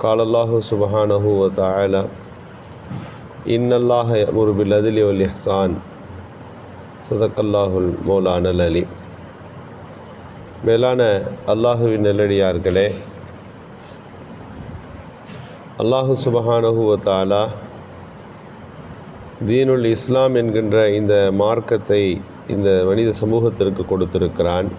قال الله سبحانه وتعالى إن الله يأمر بالعدل والإحسان صدق الله المولانا العليم மேலான அல்லாஹுவின் நல்லடியார்களே அல்லாஹு சுபஹானஹு வ தஆலா தீனுல் இஸ்லாம் என்கின்ற இந்த மார்க்கத்தை இந்த மனித சமூகத்திற்கு கொடுத்திருக்கிறான்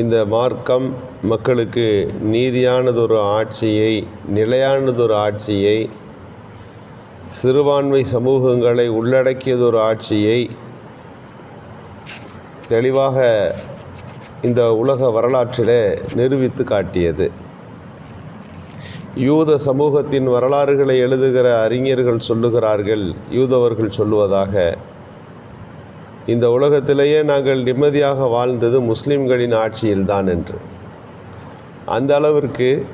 இந்த மார்க்கம் மக்களுக்கு நீதியானதொரு ஆட்சியை நிலையானதொரு ஆட்சியை சிறுபான்மை சமூகங்களை உள்ளடக்கியதொரு ஆட்சியை தெளிவாக இந்த உலக வரலாற்றிலே நிரூபித்து காட்டியது. யூத சமூகத்தின் வரலாறுகளை எழுதுகிற அறிஞர்கள் சொல்லுகிறார்கள் யூதவர்கள் சொல்லுவதாக. இந்த உலகத்திலேயே நாங்கள் நிம்மதியாக வாழ்ந்தது முஸ்லிம்களின் ஆட்சியில்தான் என்று. அந்த அளவிற்கு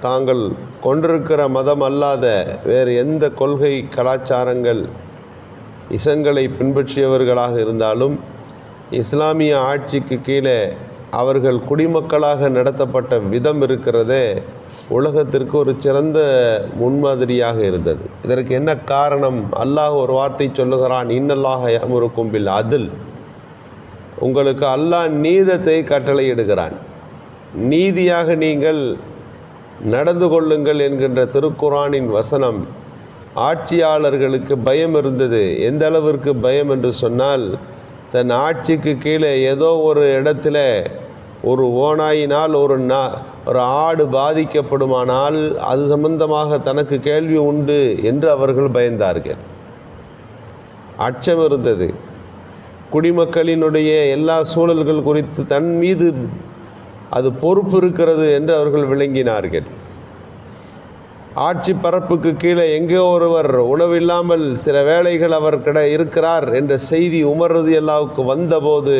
தாங்கள் கொண்டிருக்கிற மதம் அல்லாத வேறு எந்த கொள்கை கலாச்சாரங்கள் இசங்களை பின்பற்றியவர்களாக இருந்தாலும் இஸ்லாமிய ஆட்சிக்கு கீழே அவர்கள் குடிமக்களாக நடத்தப்பட்ட விதம் இருக்கிறதே உலகத்திற்கு ஒரு சிறந்த முன்மாதிரியாக இருந்தது. இதற்கு என்ன காரணம்? அல்லாஹ் ஒரு வார்த்தை சொல்லுகிறான் இன்னல்லாக அமருக்கும் பில் அதில். உங்களுக்கு அல்லாஹ் நீதத்தை கட்டளையிடுகிறான். நீதியாக நீங்கள் நடந்து கொள்ளுங்கள் என்கின்ற திருக்குரானின் வசனம் ஆட்சியாளர்களுக்கு பயம் இருந்தது. எந்த அளவிற்கு பயம் என்று சொன்னால் தன் ஆட்சிக்கு கீழே ஏதோ ஒரு இடத்துல ஒரு ஓநாயினால் ஒரு நா ஒரு ஆடு பாதிக்கப்படுமானால் அது சம்பந்தமாக தனக்கு கேள்வி உண்டு என்று அவர்கள் பயந்தார்கள். அச்சம் இருந்தது. குடிமக்களினுடைய எல்லா சூழல்கள் குறித்து தன் மீது அது பொறுப்பு இருக்கிறது என்று அவர்கள் விளங்கினார்கள். ஆட்சி பரப்புக்கு கீழே எங்கே ஒருவர் உணவில்லாமல் சில வேளைகள் அவர் கிட இருக்கிறார் என்ற செய்தி உமர்றது எல்லாவுக்கு வந்தபோது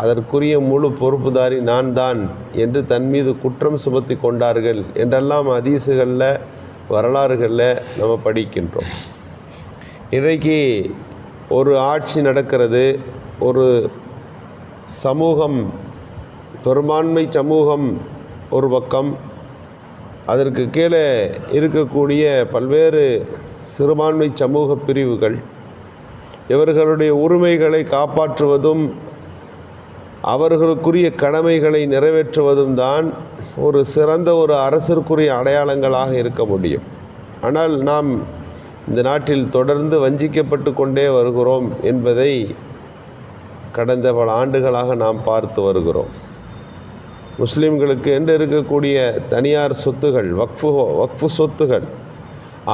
அதற்குரிய முழு பொறுப்புதாரி நான் தான் என்று தன் மீது குற்றம் சுமத்தி கொண்டார்கள் என்றெல்லாம் அதீசுகளில் வரலாறுகளில் நம்ம படிக்கின்றோம். இன்றைக்கு ஒரு ஆட்சி நடக்கிறது ஒரு சமூகம் பெரும்பான்மை சமூகம் ஒரு பக்கம். அதற்கு கீழே இருக்கக்கூடிய பல்வேறு சிறுபான்மை சமூக பிரிவுகள் இவர்களுடைய உரிமைகளை காப்பாற்றுவதும் அவர்களுக்குரிய கடமைகளை நிறைவேற்றுவதும் தான் ஒரு சிறந்த ஒரு அரசிற்குரிய அடையாளங்களாக இருக்க முடியும். ஆனால் நாம் இந்த நாட்டில் தொடர்ந்து வஞ்சிக்கப்பட்டு கொண்டே வருகிறோம் என்பதை கடந்த பல ஆண்டுகளாக நாம் பார்த்து வருகிறோம். முஸ்லீம்களுக்கு என்று இருக்கக்கூடிய தனியார் சொத்துகள் வக்ஃபு வக்ஃபு சொத்துகள்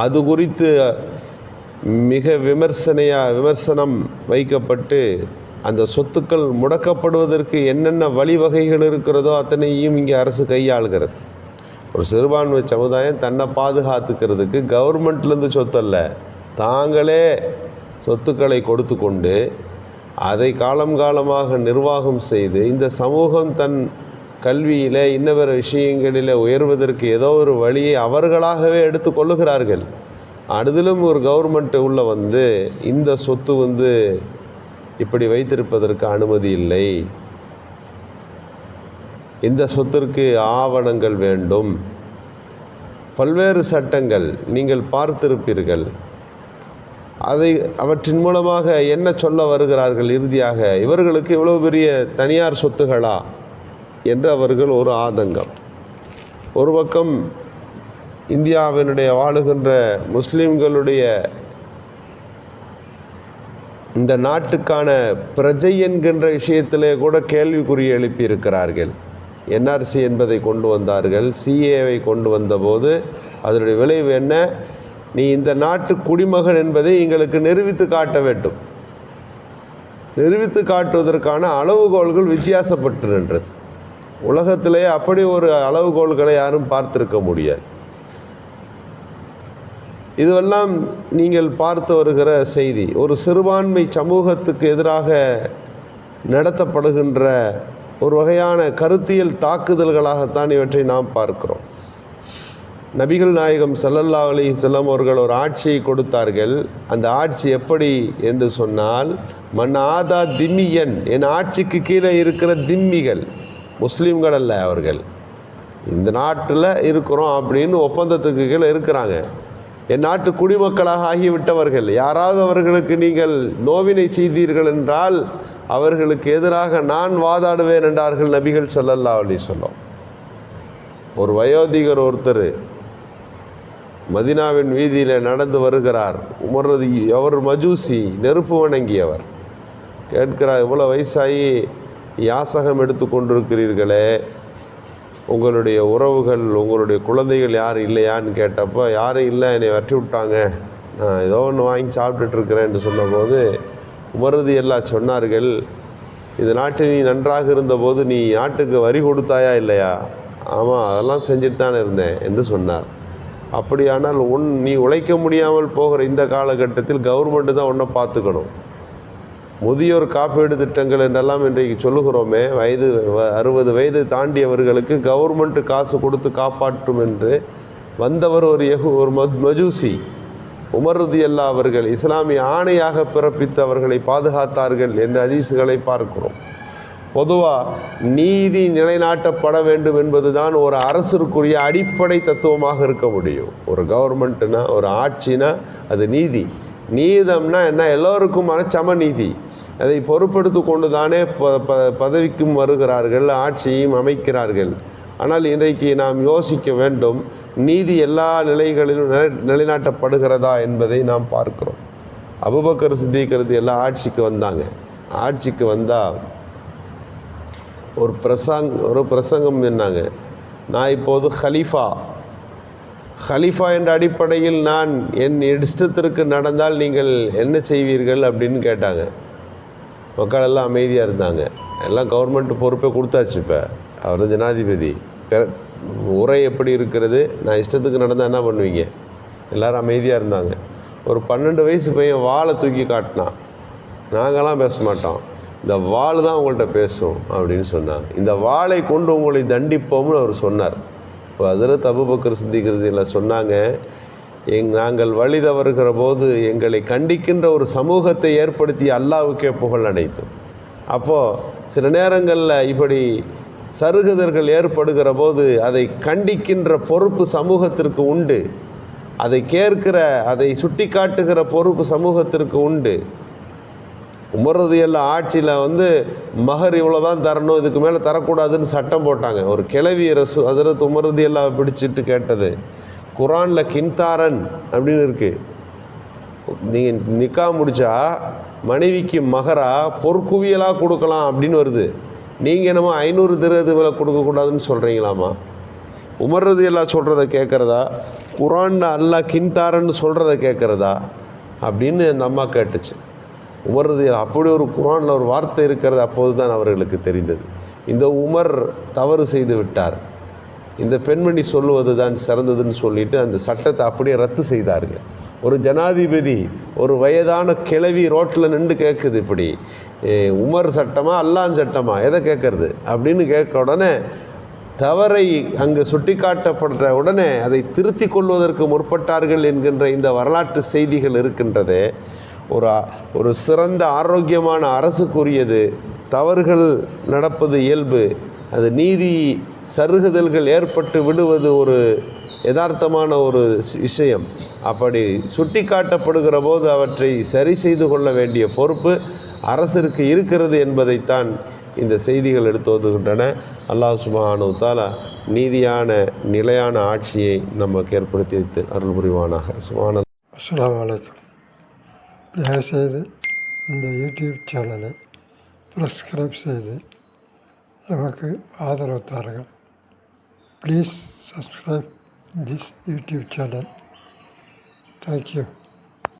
அது குறித்து மிக விமர்சனையாக விமர்சனம் வைக்கப்பட்டு அந்த சொத்துக்கள் முடக்கப்படுவதற்கு என்னென்ன வழிவகைகள் இருக்கிறதோ அத்தனையும் இங்கே அரசு கையாளுகிறது. ஒரு சிறுபான்மை சமுதாயம் தன்னை பாதுகாத்துக்கிறதுக்கு கவர்மெண்ட்லேருந்து சொத்தல்ல. தாங்களே சொத்துக்களை கொடுத்து கொண்டு அதை காலம் காலமாக நிர்வாகம் செய்து இந்த சமூகம் தன் கல்வியில் இன்னவர விஷயங்களில் உயர்வதற்கு ஏதோ ஒரு வழியை அவர்களாகவே எடுத்து கொள்ளுகிறார்கள். அடுதிலும் ஒரு கவர்மெண்ட்டு உள்ளே வந்து இந்த சொத்து வந்து இப்படி வைத்திருப்பதற்கு அனுமதி இல்லை. இந்த சொத்திற்கு ஆவணங்கள் வேண்டும். பல்வேறு சட்டங்கள் நீங்கள் பார்த்திருப்பீர்கள். அதை அவற்றின் மூலமாக என்ன சொல்ல வருகிறார்கள்? இறுதியாக இவர்களுக்கு இவ்வளவு பெரிய தனியார் சொத்துகளா? என்று அவர்கள் ஒரு ஆதங்கம். ஒரு பக்கம் இந்தியாவினுடைய வாழுகின்ற முஸ்லீம்களுடைய இந்த நாட்டுக்கான பிரஜை என்கின்ற விஷயத்திலே கூட கேள்விக்குறி எழுப்பியிருக்கிறார்கள். என்ஆர்சி என்பதை கொண்டு வந்தார்கள். சிஏவை கொண்டு வந்தபோது அதனுடைய விளைவு என்ன? நீ இந்த நாட்டு குடிமகன் என்பதை எங்களுக்கு நிரூபித்து காட்ட வேண்டும். நிரூபித்து காட்டுவதற்கான அளவுகோல்கள் வித்தியாசப்பட்டு நின்றது. உலகத்திலே அப்படி ஒரு அளவுகோல்களை யாரும் பார்த்திருக்க முடியாது. இதுவெல்லாம் நீங்கள் பார்த்து வருகிற செய்தி ஒரு சிறுபான்மை சமூகத்துக்கு எதிராக நடத்தப்படுகின்ற ஒரு வகையான கருத்தியல் தாக்குதல்களாகத்தான் இவற்றை நாம் பார்க்கிறோம். நபிகள் நாயகம் சல்லல்லா அலி செல்லம் அவர்கள் ஒரு ஆட்சியை கொடுத்தார்கள். அந்த ஆட்சி எப்படி என்று சொன்னால் மன் ஆதா திம்மியன் என் ஆட்சிக்கு கீழே இருக்கிற திம்மிகள் முஸ்லீம்கள் அல்ல அவர்கள். இந்த நாட்டில் இருக்கிறோம் அப்படின்னு ஒப்பந்தத்துக்கு கீழே இருக்கிறாங்க. என் நாட்டு குடிமக்களாக ஆகிவிட்டவர்கள் யாராவது அவர்களுக்கு நீங்கள் நோவினை செய்தீர்கள் என்றால் அவர்களுக்கு எதிராக நான் வாதாடுவேன் என்றார்கள் நபிகள் சொல்லல்லா அப்படி சொல்லும் ஒரு வயோதிகர் ஒருத்தர் மதினாவின் வீதியில் நடந்து வருகிறார். உமரது அவர் மஜூசி நெருப்பு வணங்கியவர். கேட்கிறார் இவ்வளோ வயசாகி யாசகம் எடுத்து கொண்டிருக்கிறீர்களே உங்களுடைய உறவுகள் உங்களுடைய குழந்தைகள் யாரும் இல்லையான்னு கேட்டப்போ யாரும் இல்லை என்னை வெட்டி விட்டாங்க. நான் ஏதோ ஒன்று வாங்கி சாப்பிட்டுட்டு இருக்கிறேன்னு சொன்னபோது உமரது எல்லாம் சொன்னார்கள் இந்த நாட்டில் நீ நன்றாக இருந்தபோது நீ நாட்டுக்கு வரி கொடுத்தாயா இல்லையா? ஆமாம் அதெல்லாம் செஞ்சுட்டு தானே இருந்தேன் என்று சொன்னார். அப்படியானால் உன் நீ உழைக்க முடியாமல் போகிற இந்த காலகட்டத்தில் கவர்மெண்ட்டு தான் உன்னை பார்த்துக்கணும். முதியோர் காப்பீடு திட்டங்கள் என்றெல்லாம் இன்றைக்கு சொல்லுகிறோமே வயது வ- அறுபது வயது தாண்டியவர்களுக்கு கவர்மெண்ட் காசு கொடுத்து காப்பாற்றும் என்று வந்தவர் ஒரு யகு ஒரு மஜூசி. உமருதி அல்லா அவர்கள் இஸ்லாமிய ஆணையாக பிறப்பித்து அவர்களை பாதுகாத்தார்கள் என்ற அதிசுகளை பார்க்கிறோம். பொதுவாக நீதி நிலைநாட்டப்பட வேண்டும் என்பதுதான் ஒரு அரசிற்குரிய அடிப்படை தத்துவமாக இருக்க முடியும். ஒரு கவர்மெண்ட்டுனா ஒரு ஆட்சினா அது நீதி. நீதம்னா என்ன? எல்லோருக்குமான சமநீதி அதை பொறுப்பெடுத்து கொண்டு தானே ப ப பதவிக்கும் வருகிறார்கள் ஆட்சியும் அமைக்கிறார்கள். ஆனால் இன்றைக்கு நாம் யோசிக்க வேண்டும் நீதி எல்லா நிலைகளிலும் நிலை நிலைநாட்டப்படுகிறதா என்பதை நாம் பார்க்கிறோம். அபுபக்கர் சித்திக்கிறது எல்லாம் ஆட்சிக்கு வந்தாங்க. ஆட்சிக்கு வந்தால் ஒரு பிரசங் ஒரு பிரசங்கம் என்னாங்க? நான் இப்போது ஹலீஃபா. ஹலீஃபா என்ற அடிப்படையில் நான் என் இஷ்டத்திற்கு நடந்தால் நீங்கள் என்ன செய்வீர்கள் அப்படின்னு கேட்டாங்க. மக்கள் எல்லாம் அமைதியாக இருந்தாங்க. எல்லாம் கவர்மெண்ட் பொறுப்பே கொடுத்தாச்சு இப்போ. அவர் தான் ஜனாதிபதி. உரை எப்படி இருக்கிறது? நான் இஷ்டத்துக்கு நடந்தால் என்ன பண்ணுவீங்க? எல்லோரும் அமைதியாக இருந்தாங்க. ஒரு பன்னெண்டு வயசு பையன் வாளை தூக்கி காட்டினான். நாங்களாம் பேச மாட்டோம். இந்த வாள் தான் உங்கள்கிட்ட பேசும் அப்படின்னு சொன்னாங்க. இந்த வாளை கொண்டு உங்களை தண்டிப்போம்னு அவர் சொன்னார். இப்போ அதில் தபுபக்கர் சிந்திக்கிறது இல்லை சொன்னாங்க எங் நாங்கள் வழி தவறுகிற போது எங்களை கண்டிக்கின்ற ஒரு சமூகத்தை ஏற்படுத்தி அல்லாவுக்கே புகழ் அனைத்தும். அப்போது சில நேரங்களில் இப்படி சருகுதல்கள் ஏற்படுகிற போது அதை கண்டிக்கின்ற பொறுப்பு சமூகத்திற்கு உண்டு. அதை கேட்கிற அதை சுட்டி காட்டுகிற பொறுப்பு சமூகத்திற்கு உண்டு. உமரது எல்லாம் ஆட்சியில் வந்து மகர் இவ்வளோ தான் தரணும் இதுக்கு மேலே தரக்கூடாதுன்னு சட்டம் போட்டாங்க. ஒரு கிளவி ரசு அதில் உமரது எல்லாம் பிடிச்சிட்டு கேட்டது. குரானில் கின்தாரன் அப்படின்னு இருக்குது நீங்கள் நிக்கா முடித்தா மனைவிக்கு மகரா பொற்குவியலாக கொடுக்கலாம் அப்படின்னு வருது. நீங்கள் என்னமோ ஐநூறு திருவது விலை கொடுக்கக்கூடாதுன்னு சொல்கிறீங்களாமா உமர்றது எல்லாம் சொல்கிறத கேட்குறதா? குரான் அல்லா கின்தாரன்னு சொல்கிறத கேட்குறதா? அப்படின்னு அந்த அம்மா கேட்டுச்சு. உமர்றது அப்படி ஒரு குரானில் ஒரு வார்த்தை இருக்கிறது அப்போது தான் அவர்களுக்கு தெரிந்தது. இந்த உமர் தவறு செய்து விட்டார். இந்த பெண்மணி சொல்லுவது தான் சிறந்ததுன்னு சொல்லிட்டு அந்த சட்டத்தை அப்படியே ரத்து செய்தார்கள். ஒரு ஜனாதிபதி ஒரு வயதான கிழவி ரோட்டில் நின்று கேட்குது இப்படி. உமர் சட்டமா அல்லான் சட்டமா எதை கேட்கறது அப்படின்னு கேட்க உடனே தவறை அங்கு சுட்டிக்காட்டப்படுற உடனே அதை திருத்தி கொள்வதற்கு முற்பட்டார்கள் என்கின்ற இந்த வரலாற்று செய்திகள் இருக்கின்றதே ஒரு ஒரு சிறந்த ஆரோக்கியமான அரசுக்குரியது தவறுகள் நடப்பது இயல்பு அது நீதி சருகுதல்கள் ஏற்பட்டு விடுவது ஒரு யதார்த்தமான ஒரு விஷயம். அப்படி சுட்டிக்காட்டப்படுகிற போது அவற்றை சரி செய்து கொள்ள வேண்டிய பொறுப்பு அரசிற்கு இருக்கிறது என்பதைத்தான் இந்த செய்திகள் எடுத்து ஓதுகின்றன. அல்லாஹ் சுபஹானு தாலா நீதியான நிலையான ஆட்சியை நமக்கு ஏற்படுத்தி வைத்து அருள் புரிவானாக. சுபான அஸ்லாம் வலைக்கம் தயவுசெய்து இந்த யூடியூப் சேனலை சப்ஸ்கிரைப் செய்து நமக்கு ஆதரவு தாருங்கள் please subscribe this YouTube channel thank you